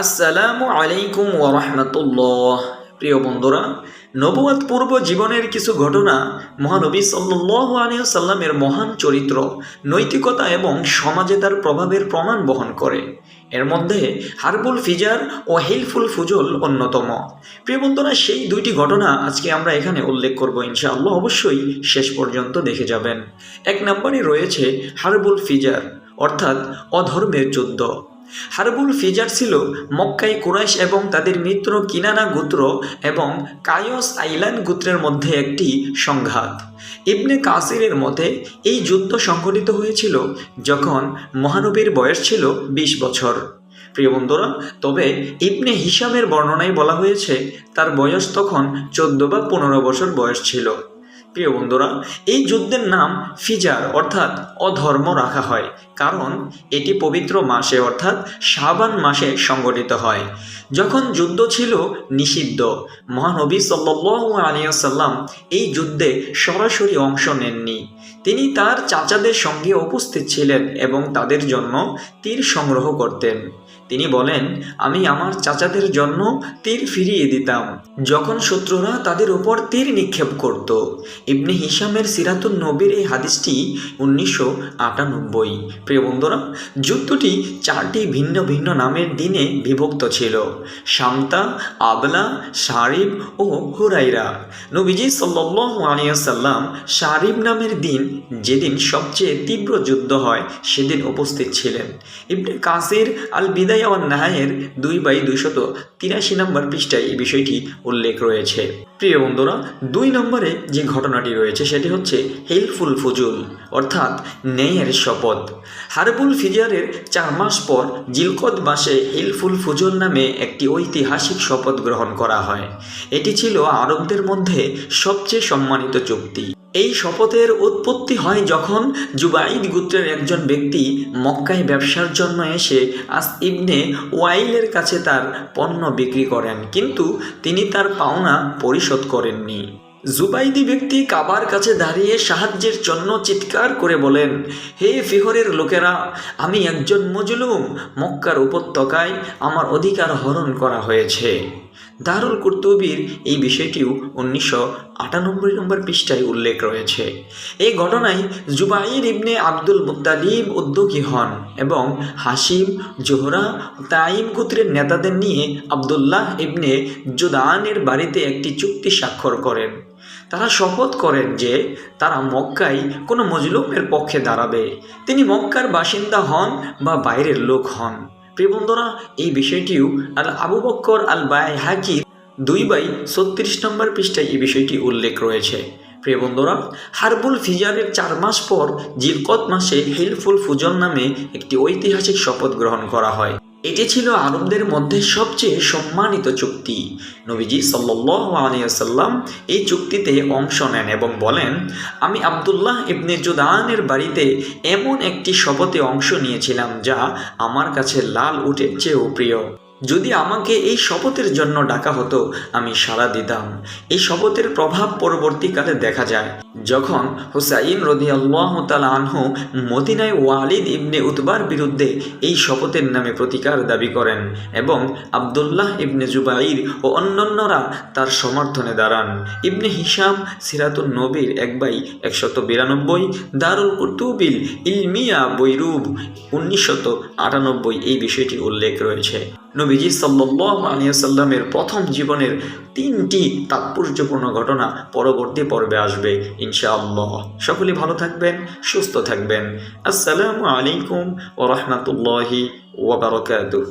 আসসালামু আলাইকুম ওরহমতুল্লাহ প্রিয় বন্ধুরা নবুয়াত পূর্ব জীবনের কিছু ঘটনা মহানবী সাল্লাহ আলিয়াল্লামের মহান চরিত্র, নৈতিকতা এবং সমাজে তার প্রভাবের প্রমাণ বহন করে। এর মধ্যে হারবুল ফিজার ও হেলফুল ফুজল অন্যতম। প্রিয় বন্ধুরা, সেই দুইটি ঘটনা আজকে আমরা এখানে উল্লেখ করব, ইনশাআল্লাহ অবশ্যই শেষ পর্যন্ত দেখে যাবেন। এক নম্বরে রয়েছে হারবুল ফিজার, অর্থাৎ অধর্মের যুদ্ধ। হারবুল ফিজার ছিল মক্কাই কুরাইশ এবং তাদের মিত্র কিনানা গোত্র এবং কায়স আইল্যান্ড গোত্রের মধ্যে একটি সংঘাত। ইবনে কাসিরের মতে, এই যুদ্ধ সংঘটিত হয়েছিল যখন মহানবীর বয়স ছিল বিশ বছর। প্রিয় বন্ধুরা, তবে ইবনে হিসামের বর্ণনায় বলা হয়েছে, তার বয়স তখন চোদ্দ বা পনেরো বছর বয়স ছিল। প্রিয় বন্ধুরা, এই যুদ্ধের নাম ফিজার অর্থাৎ অধর্ম রাখা হয়, কারণ এটি পবিত্র মাসে অর্থাৎ শাবান মাসে সংগঠিত হয়। যখন যুদ্ধ ছিল নিষিদ্ধ, মহানবী সাল্লু আলিয়াল্লাম এই যুদ্ধে সরাসরি অংশ নেননি। তিনি তার চাচাদের সঙ্গে উপস্থিত ছিলেন এবং তাদের জন্য তীর সংগ্রহ করতেন। তিনি বলেন, আমি আমার চাচাদের জন্য তীর ফিরিয়ে দিতাম। যখন শত্রুরা তাদের উপর তীর নিক্ষেপ করত। ইবনে হিসামের সিরাতুন নবীর এই হাদিসটি উনিশশো আটানব্বই। প্রিয় বন্ধুরা, যুদ্ধটি চারটি ভিন্ন ভিন্ন নামের দিনে বিভক্ত ছিল। শামতা, আবলা, শারিব ও হুরাইরা। নবীজি সাল্লাহ আলিয়াল্লাম শারিব নামের দিন যেদিন সবচেয়ে তীব্র যুদ্ধ হয়, সেদিন উপস্থিত ছিলেন। ইবনে কাসির আল বিদায় নাহায়ের দুই বাই দুইশত তিরাশি নম্বর পৃষ্ঠায় এই বিষয়টি উল্লেখ রয়েছে। প্রিয় বন্ধুরা, দুই নম্বরে যে ঘটনাটি রয়েছে, সেটি হচ্ছে হেলফুল ফুজুল, অর্থাৎ ন্যায়ের শপথ। হারবুল ফিজারের চার মাস পর জিলকদ মাসে হেলফুল ফুজুল নামে একটি ঐতিহাসিক শপথ গ্রহণ করা হয়। এটি ছিল আরবদের মধ্যে সবচেয়ে সম্মানিত চুক্তি। এই শপথের উৎপত্তি হয় যখন জুবাইদ গোত্রের একজন ব্যক্তি মক্কায় ব্যবসার জন্য এসে আস ইবনে ওয়াইলের কাছে তার পণ্য বিক্রি করেন। কিন্তু তিনি তার পাওনা পরিশোধ করেননি। জুবাইদি ব্যক্তি কাবার কাছে দাঁড়িয়ে সাহায্যের জন্য চিৎকার করে বলেন, হে ফিহরের লোকেরা, আমি একজন মজলুম। মক্কার উপত্যকায় আমার অধিকার হরণ করা হয়েছে। দারুল কুর্তুবির এই বিষয়টিও উনিশশো আটানব্বই নম্বর পৃষ্ঠায় উল্লেখ রয়েছে। এই ঘটনায় জুবাইর ইবনে আব্দুল মুতালিব উদ্যোগী হন এবং হাসিম জোহরা তাইম গোত্রের নেতাদের নিয়ে আবদুল্লাহ ইবনে জুদানের বাড়িতে একটি চুক্তি স্বাক্ষর করেন। তারা শপথ করেন যে তারা মক্কায় কোনো মজলুমের পক্ষে দাঁড়াবে। তিনি মক্কার বাসিন্দা হন বা বাইরের লোক হন। প্রিয় বন্ধুরা এই বিষয়টিও আল আবু বক্কর আল বায় হাকির দুই বাই ছত্রিশ নম্বর পৃষ্ঠায় এই বিষয়টি উল্লেখ রয়েছে। প্রিয় বন্ধুরা হারবুল ফিজারের চার মাস পর জিলকত মাসে হেলফুল ফুজন নামে একটি ঐতিহাসিক শপথ গ্রহণ করা হয়। এটি ছিল আরবদের মধ্যে সবচেয়ে সম্মানিত চুক্তি। নবীজি সাল্লাসাল্লাম এই চুক্তিতে অংশ নেন এবং বলেন, আমি আবদুল্লাহ ইবনে জুদানের বাড়িতে এমন একটি শপথে অংশ নিয়েছিলাম যা আমার কাছে লাল উঠের চেয়েও প্রিয়। যদি আমাকে এই শপথের জন্য ডাকা হতো, আমি সাড়া দিতাম। এই শপথের প্রভাব পরবর্তীকালে দেখা যায়। যখন হুসাইন রদি আল্লাহ আনহু মদিনায় ওয়ালিদ ইবনে উতবার বিরুদ্ধে এই শপথের নামে প্রতিকার দাবি করেন এবং আবদুল্লাহ ইবনে জুবাইর ও অন্যান্যরা তার সমর্থনে দাঁড়ান। ইবনে হিসাম সিরাতুল নবীর এক বাই একশত বিরানব্বই, দারুল কুতুবিল ইলমিয়া বৈরুব উনিশশত আটানব্বই এই বিষয়টি উল্লেখ রয়েছে। নবীজি সাল্লাহ আলিয়াসাল্লামের প্রথম জীবনের তিনটি তাৎপর্যপূর্ণ ঘটনা পরবর্তী পর্বে আসবে, ইনশাআল্লাহ। সকলে ভালো থাকবেন, সুস্থ থাকবেন। আসসালামু আলাইকুম ও রহমতুল্লাহি ওবরাকাতুহ